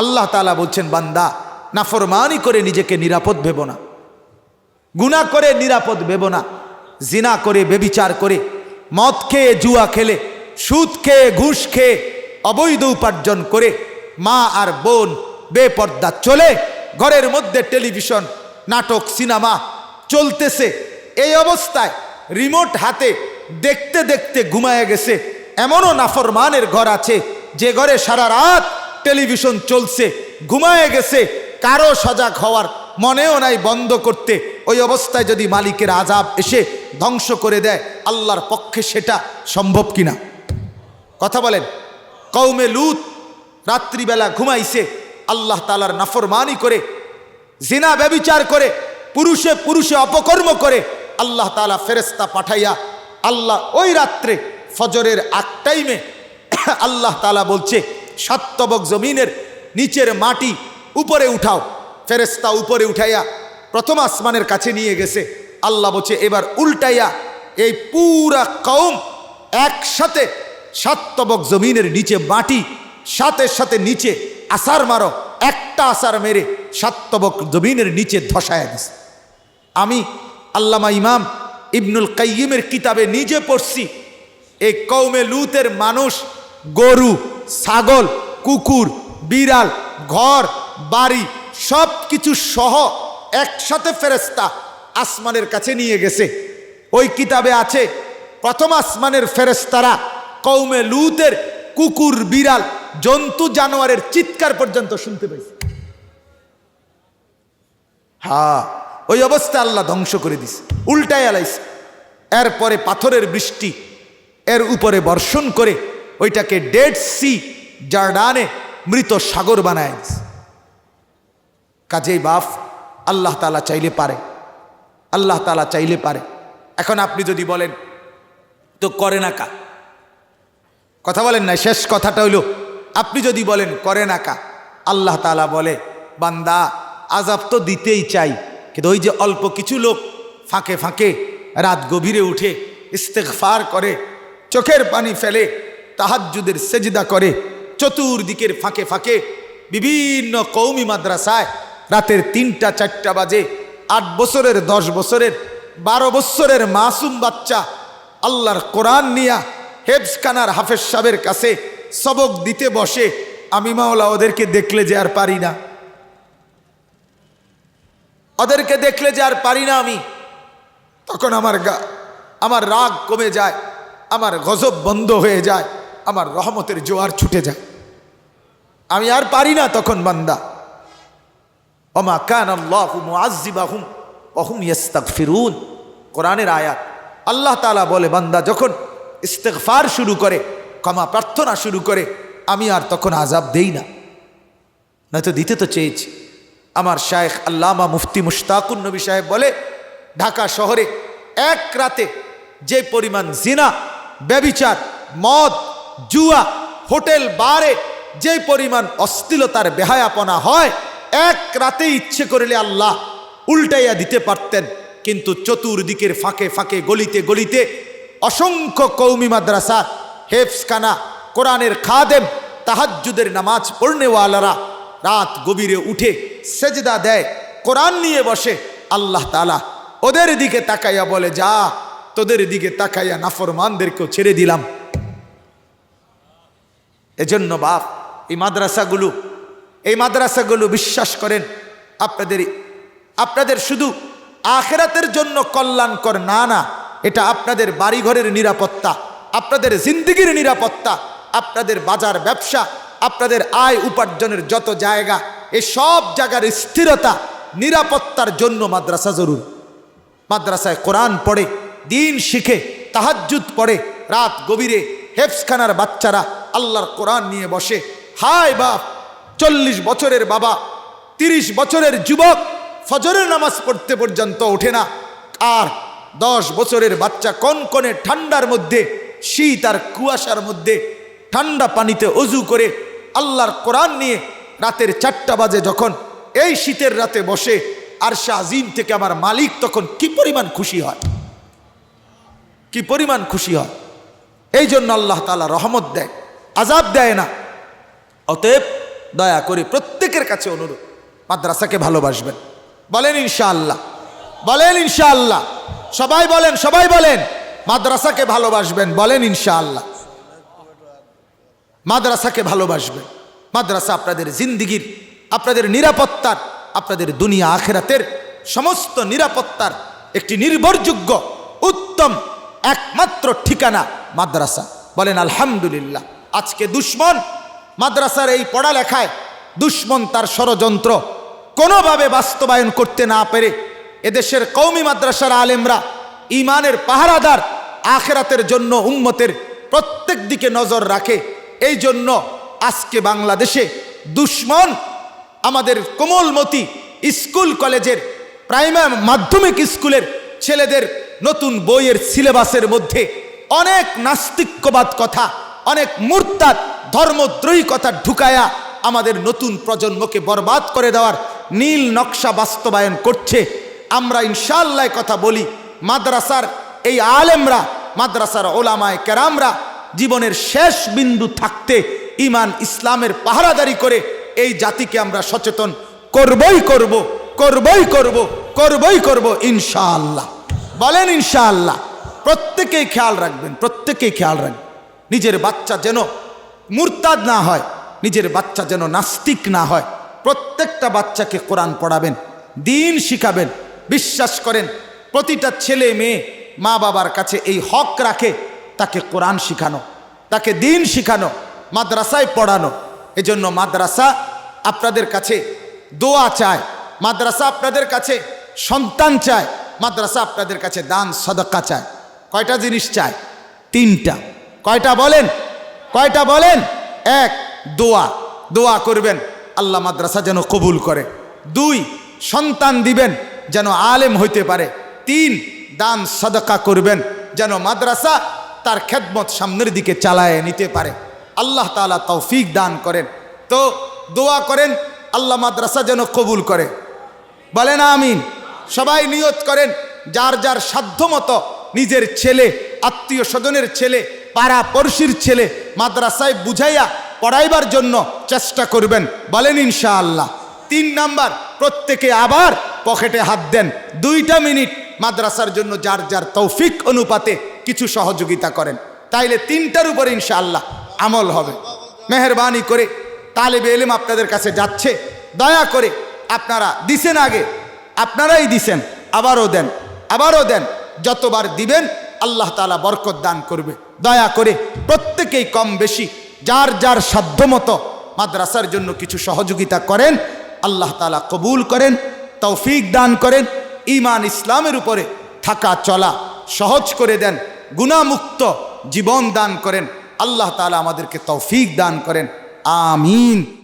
আল্লাহ তালা বলছেন, বান্দা, নাফরমানি করে নিজেকে নিরাপদ ভেব না। গুণা করে নিরাপদ ভেব না। জিনা করে, বেবিচার করে, মদ খেয়ে, জুয়া খেলে, সুদ খেয়ে, ঘুষ খেয়ে, অবৈধ উপার্জন করে মা আর বোন বেপর্দা চলে, ঘরের মধ্যে টেলিভিশন, নাটক, সিনেমা চলতেছে। এই অবস্থায় রিমোট হাতে দেখতে দেখতে ঘুমায় গেছে। এমনও নাফরমানের ঘর আছে, যে ঘরে সারা রাত টেলিভিশন চলছে, ঘুমায় গেছে, কারও সজাগ হওয়ার মনেও নাই বন্ধ করতে। ওই অবস্থায় যদি মালিকের আজাব এসে ধ্বংস করে দেয়, আল্লাহর পক্ষে সেটা সম্ভব কিনা? কথা বলেন কৌমে লুত রাত্রিবেলা ঘুমাইছে, আল্লাহ তালার নাফরমানি করে, জিনা ব্যবিচার করে, পুরুষে পুরুষে অপকর্ম করে, আল্লাহ তালা ফেরেস্তা পাঠাইয়া আল্লাহ ওই রাত্রে ফজরের আগ টাইমে আল্লাহ তালা বলছে সাত্তবক জমিনের নিচের মাটি উপরে উঠাও। ফেরেস্তা উপরে উঠাইয়া প্রথম আসমানের কাছে নিয়ে গেছে। আল্লাহ বলছে, এবার উল্টাইয়া এই পুরা কৌম একসাথে সাত্তবক জমিনের নিচে মাটি, সাথে সাথে নিচে আসার মারো। একটা আসার মেরে সাত্তবক জমিনের নিচে ধসায় দিছে। আমি আল্লামা ইমাম ইবনুল কাইয়িমের কিতাবে নিজে পড়ছি, এই কৌমে লুতের মানুষ গরু, ছাগল, কুকুর, বিড়াল, ঘর, বাড়ি সব কিছু সহ একসাথে ফেরেস্তা আসমানের কাছে নিয়ে গেছে। ওই কিতাবে আছে, প্রথম আসমানের ফেরেস্তারা কৌমে লুতের কুকুর, বিড়াল, জন্তু, জানোয়ারের চিৎকার পর্যন্ত শুনতে পেয়েছে। হা ওই অবস্থা আল্লাহ ধ্বংস করে দিছে, উল্টায় আলাইছে। এরপরে পাথরের বৃষ্টি, এর উপরে বর্ষণ করে ওইটাকে ডেড সি জার্ডানে মৃত সাগর বানায়। কাজেই বাফ আল্লাহ তালা চাইলে পারে। আল্লাহ তালা চাইলে পারে। এখন আপনি যদি বলেন, তো করে না কা? কথা বলেন না শেষ কথাটা হইল, আপনি যদি বলেন, করে না কা? আল্লাহ তালা বলে, বান্দা আজাব তো দিতেই চাই, কিন্তু ওই যে অল্প কিছু লোক ফাঁকে ফাঁকে রাত গভীরে উঠে ইস্তেকফার করে, চোখের পানি ফেলে তাহাজ্জুদের সেজদা করে চতুর্দিকের ফাঁকে ফাঁকে বিভিন্ন কৌমি মাদ্রাসায় রাতের তিনটা, চারটা বাজে, আট বছরের, দশ বছরের, বারো বছরের মাসুম বাচ্চা আল্লাহর কোরআন নিয়া হেফসখানার হাফেজ সাহেবের কাছে সবক দিতে বসে। আমি মাওলা ওদেরকে দেখলে যে আর পারি না। ওদেরকে দেখলে যে আর পারি না আমি। তখন আমার গা, আমার রাগ কমে যায়, আমার গজব বন্ধ হয়ে যায়। আমার রহমতের জোয়ার ছুটে যায়। আমি আর পারি না তখন বান্দা। অমা কান ওহুম ইস্তাগফিরুন কোরআনের আয়াত। আল্লাহ তালা বলে, বান্দা, যখন ইস্তেগফার শুরু করে, ক্ষমা প্রার্থনা শুরু করে, আমি আর তখন আজাব দেই না। নয়তো দিতে তো চেয়েছি। আমার শায়েখ আল্লামা মুফতি মুশতাকুন নবী সাহেব বলে, ঢাকা শহরে এক রাতে যে পরিমাণ জিনা, ব্যবিচার, মদ জুয়া, হোটেল, বারে যে পরিমাণ অশ্লীলতার বেহায়াপনা হয়, এক রাতে ইচ্ছে করলে আল্লাহ উল্টাইয়া দিতে পারতেন। কিন্তু চতুর্দিকের ফাঁকে ফাঁকে, গলিতে গলিতে অসংখ্য কৌমি মাদ্রাসা, হেফসখানা, কোরআনের খাদেম, তাহাজ্জুদের নামাজ পড়নেওয়ালারা রাত গভীরে উঠে সেজদা দেয়, কোরআন নিয়ে বসে। আল্লাহ তালা ওদের দিকে তাকাইয়া বলে, যা, তোদের দিকে তাকাইয়া নাফরমানদেরকেও ছেড়ে দিলাম। এজন্য বাপ, এই মাদ্রাসাগুলো এই মাদ্রাসাগুলো বিশ্বাস করেন, আপনাদের আপনাদের শুধু আখেরাতের জন্য কল্যাণকর না না, এটা আপনাদের বাড়িঘরের নিরাপত্তা, আপনাদের জিন্দিগির নিরাপত্তা, আপনাদের বাজার ব্যবসা, আপনাদের আয় উপার্জনের যত জায়গা এই সব জায়গার স্থিরতা, নিরাপত্তার জন্য মাদ্রাসা জরুর। মাদ্রাসায় কোরআন পড়ে, দিন শিখে, তাহাজ্জুদ পড়ে, রাত গভীরে হেফসখানার বাচ্চারা আল্লাহর কোরআন নিয়ে বসে, হায় বাপ, চল্লিশ বছরের বাবা, তিরিশ বছরের যুবক ফজরের নামাজ পড়তে পর্যন্ত ওঠে না। আর দশ বছরের বাচ্চা কনকনে ঠান্ডার মধ্যে, শীত আর কুয়াশার মধ্যে ঠান্ডা পানিতে অজু করে আল্লাহর কোরআন নিয়ে রাতের চারটা বাজে যখন এই শীতের রাতে বসে আর আজিম থেকে আমার মালিক তখন কি পরিমাণ খুশি হয়? কি পরিমাণ খুশি হয়? এই জন্য আল্লাহ তালা রহমত দেয় আজাব দেয় না। অতএব দয়া করে প্রত্যেকের কাছে অনুরোধ, মাদ্রাসাকে ভালোবাসবেন। বলেন ইনশাআল্লাহ বলেন ইনশাআল্লাহ, সবাই বলেন সবাই বলেন, মাদ্রাসাকে ভালোবাসবেন, বলেন ইনশাআল্লাহ। মাদ্রাসাকে ভালোবাসবেন, মাদ্রাসা আপনাদের জিন্দিগির, আপনাদের নিরাপত্তার, আপনাদের দুনিয়া আখেরাতের সমস্ত নিরাপত্তার একটি নির্ভরযোগ্য, উত্তম একমাত্র ঠিকানা মাদ্রাসা। বলেন, আলহামদুলিল্লাহ, আজকে দুশ্মন মাদ্রাসার এই পড়ালেখায় দুশ্মন তার ষড়যন্ত্র। কোনোভাবে বাস্তবায়ন করতে না পেরে এদেশের কৌমি মাদ্রাসার আলেমরা ইমানের পাহারাদার আখেরাতের জন্য উম্মতের প্রত্যেক দিকে নজর রাখে। এই জন্য আজকে বাংলাদেশে দুশ্মন আমাদের কোমলমতি স্কুল কলেজের প্রাইমারি মাধ্যমিক স্কুলের ছেলেদের নতুন বইয়ের সিলেবাসের মধ্যে অনেক নাস্তিক্যবাদ কথা, অনেক মূর্তাদ ধর্মদ্রোহী কথা ঢুকায়া আমাদের নতুন প্রজন্মকে বরবাদ করে দেওয়ার নীল নকশা বাস্তবায়ন করছে। আমরা ইনশাল্লাহ কথা বলি, মাদ্রাসার এই আলেমরা, মাদ্রাসার ওলামায় কেরামরা জীবনের শেষ বিন্দু থাকতে ইমান ইসলামের পাহারাদারি করে এই জাতিকে আমরা সচেতন করবই করব করবই করব করবই করব ইনশাআল্লাহ। বলেন ইনশাআল্লাহ, প্রত্যেকেই খেয়াল রাখবেন, প্রত্যেকেই খেয়াল রাখবেন। নিজের বাচ্চা যেন মুরতাদ না হয়, নিজের বাচ্চা যেন নাস্তিক না হয়। প্রত্যেকটা বাচ্চাকে কোরআন পড়াবেন, দিন শিখাবেন, বিশ্বাস করেন, প্রতিটা ছেলে মেয়ে মা বাবার কাছে এই হক রাখে, তাকে কোরআন শিখানো, তাকে দিন শিখানো, মাদ্রাসায় পড়ানো। এজন্য মাদ্রাসা আপনাদের কাছে দোয়া চায়, মাদ্রাসা আপনাদের কাছে সন্তান চায় মাদ্রাসা আপনাদের কাছে দান, সদকা চায়। কয়টা জিনিস চায়? তিনটা। কয়টা বলেন? কয়টা বলেন? এক, দোয়া। দোয়া করবেন, আল্লাহ মাদ্রাসা যেন কবুল করে। দুই, সন্তান দিবেন, যেন আলেম হইতে পারে। তিন, দান, সদকা করবেন, যেন মাদ্রাসা তার খেদমত সামনের দিকে চালায় নিতে পারে। আল্লাহ তালা তৌফিক দান করেন। তো দোয়া করেন, আল্লাহ মাদ্রাসা যেন কবুল করে। বলেন আমিন। সবাই নিয়ত করেন, যার যার সাধ্য মতো নিজের ছেলে, আত্মীয় স্বজনের ছেলে, পাড়া পড়শির ছেলে মাদ্রাসায় বুঝাইয়া পড়াইবার জন্য চেষ্টা করবেন। বলেন ইনশাআল্লাহ। তিন নাম্বার, প্রত্যেকে আবার পকেটে হাত দেন। দুইটা মিনিট মাদ্রাসার জন্য যার যার তৌফিক অনুপাতে কিছু সহযোগিতা করেন। তাইলে তিনটার উপর ইনশাআল্লাহ আমল হবে। মেহরবানি করে তালেবে এলেম আপনাদের কাছে যাচ্ছে। দয়া করে আপনারা দিছেন আগে আপনারাই দিছেন, আবারও দেন আবারও দেন। যতবার দিবেন, আল্লাহ তালা বরকত দান করবে। দয়া করে প্রত্যেকেই কম বেশি যার যার সাধ্যমতো মাদ্রাসার জন্য কিছু সহযোগিতা করেন, আল্লাহ তালা কবুল করেন, তৌফিক দান করেন ইমান ইসলামের উপরে থাকা চলা সহজ করে দেন, গুণামুক্ত জীবন দান করেন, আল্লাহ তালা আমাদেরকে তৌফিক দান করেন। আমিন।